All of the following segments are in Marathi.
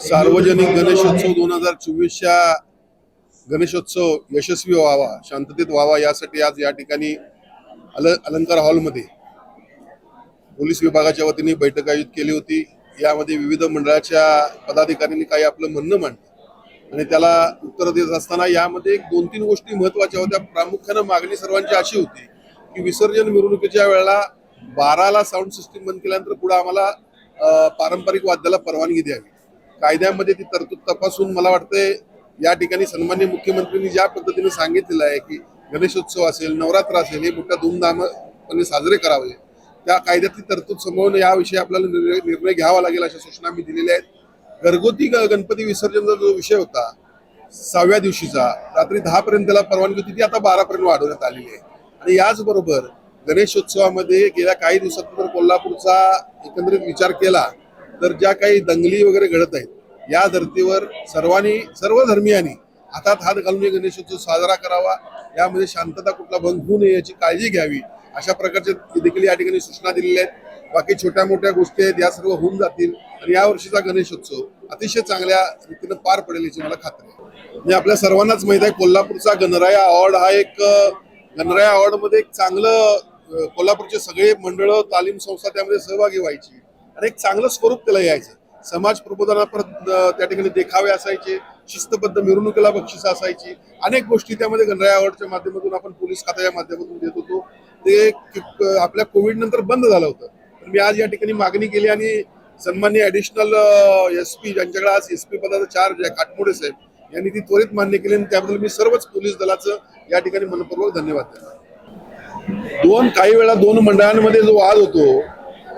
सार्वजनिक गणेशोत्सव दोन हजार चोवीसच्या गणेशोत्सव यशस्वी व्हावा शांततेत व्हावा यासाठी आज या ठिकाणी अल अलंकार हॉलमध्ये पोलीस विभागाच्या वतीने बैठक आयोजित केली होती. यामध्ये विविध मंडळाच्या पदाधिकाऱ्यांनी काही आपलं म्हणणं मांडलं. आणि त्याला उत्तर देत असताना यामध्ये एक दोन तीन गोष्टी महत्त्वाच्या होत्या. प्रामुख्यानं मागणी सर्वांची अशी होती की विसर्जन मिरवणुकीच्या वेळेला बाराला साऊंड सिस्टीम बंद केल्यानंतर पुढे आम्हाला पारंपरिक वाद्याला परवानगी द्यावी. कायद्यामध्ये ती तरतूद तपासून मला वाटतंय या ठिकाणी सन्मान्य मुख्यमंत्र्यांनी ज्या पद्धतीने सांगितलेलं आहे की गणेशोत्सव असेल नवरात्र असेल हे मोठ्या धूमधामपणे साजरे करावे त्या कायद्यातली तरतूद समोरून याविषयी आपल्याला निर्णय निर्णय घ्यावा लागेल अशा सूचना मी दिलेल्या आहेत. घरगुती ग- गणपती विसर्जनचा जो विषय होता सहाव्या दिवशीचा रात्री दहा पर्यंत त्याला परवानगी होती ती आता बारापर्यंत वाढवण्यात आलेली आहे. आणि याचबरोबर गणेशोत्सवामध्ये गेल्या काही दिवसात जर कोल्हापूरचा एकंदरीत विचार केला तर ज्या काही दंगली वगैरे घडत आहेत या धर्तीवर सर्वांनी सर्व धर्मियांनी हातात हात घालून गणेशोत्सव साजरा करावा. यामध्ये शांतता कुठला भंग होऊ नये याची काळजी घ्यावी. अशा प्रकारच्या देखील या ठिकाणी सूचना दिलेल्या आहेत. बाकी छोट्या मोठ्या गोष्टी आहेत या सर्व होऊन जातील. आणि या वर्षीचा गणेशोत्सव अतिशय चांगल्या रीतीनं पार पडेल याची मला खात्री आहे. म्हणजे आपल्या सर्वांनाच माहीत आहे कोल्हापूरचा गणराया अवॉर्ड हा एक गणराया अवॉर्डमध्ये एक चांगलं कोल्हापूरचे सगळे मंडळ तालीम संस्था त्यामध्ये सहभागी व्हायची. आणि एक चांगलं स्वरूप त्याला यायचं. समाज प्रबोधनापर्यंत त्या ठिकाणी देखावे असायचे शिस्तबद्ध मिरवणुकीला बक्षिस असायची. अनेक गोष्टी त्यामध्ये गणराया अवॉर्डच्या माध्यमातून आपण पोलीस खात्याच्या माध्यमातून देत होतो. ते आपल्या कोविड नंतर बंद झालं होतं. पण मी आज या ठिकाणी मागणी केली आणि सन्मान्य ऍडिशनल एस पी ज्यांच्याकडे आज एस पी पदाचा चार्ज आहे काटमोडे साहेब यांनी ती त्वरित मान्य केली आणि त्याबद्दल मी सर्वच पोलीस दलाचं या ठिकाणी मनपूर्वक धन्यवाद दोन काही वेळा दोन मंडळांमध्ये जो वाद होतो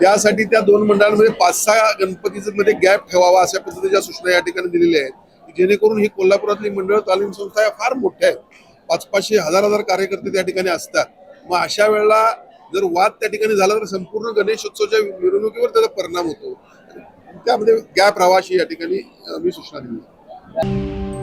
त्यासाठी त्या दोन मंडळांमध्ये पाच सहा गणपतीचं मध्ये गॅप ठेवावा अशा पद्धतीच्या सूचना या ठिकाणी दिलेल्या आहेत जेणेकरून ही कोल्हापुरातली मंडळ तालीम संस्था या फार मोठ्या आहेत. पाच पाचशे हजार हजार कार्यकर्ते त्या ठिकाणी असतात. मग अशा वेळेला जर वाद त्या ठिकाणी झाला तर संपूर्ण गणेशोत्सवच्या मिरवणुकीवर त्याचा परिणाम होतो. त्यामध्ये गॅप राहावा अशी या ठिकाणी मी सूचना दिली.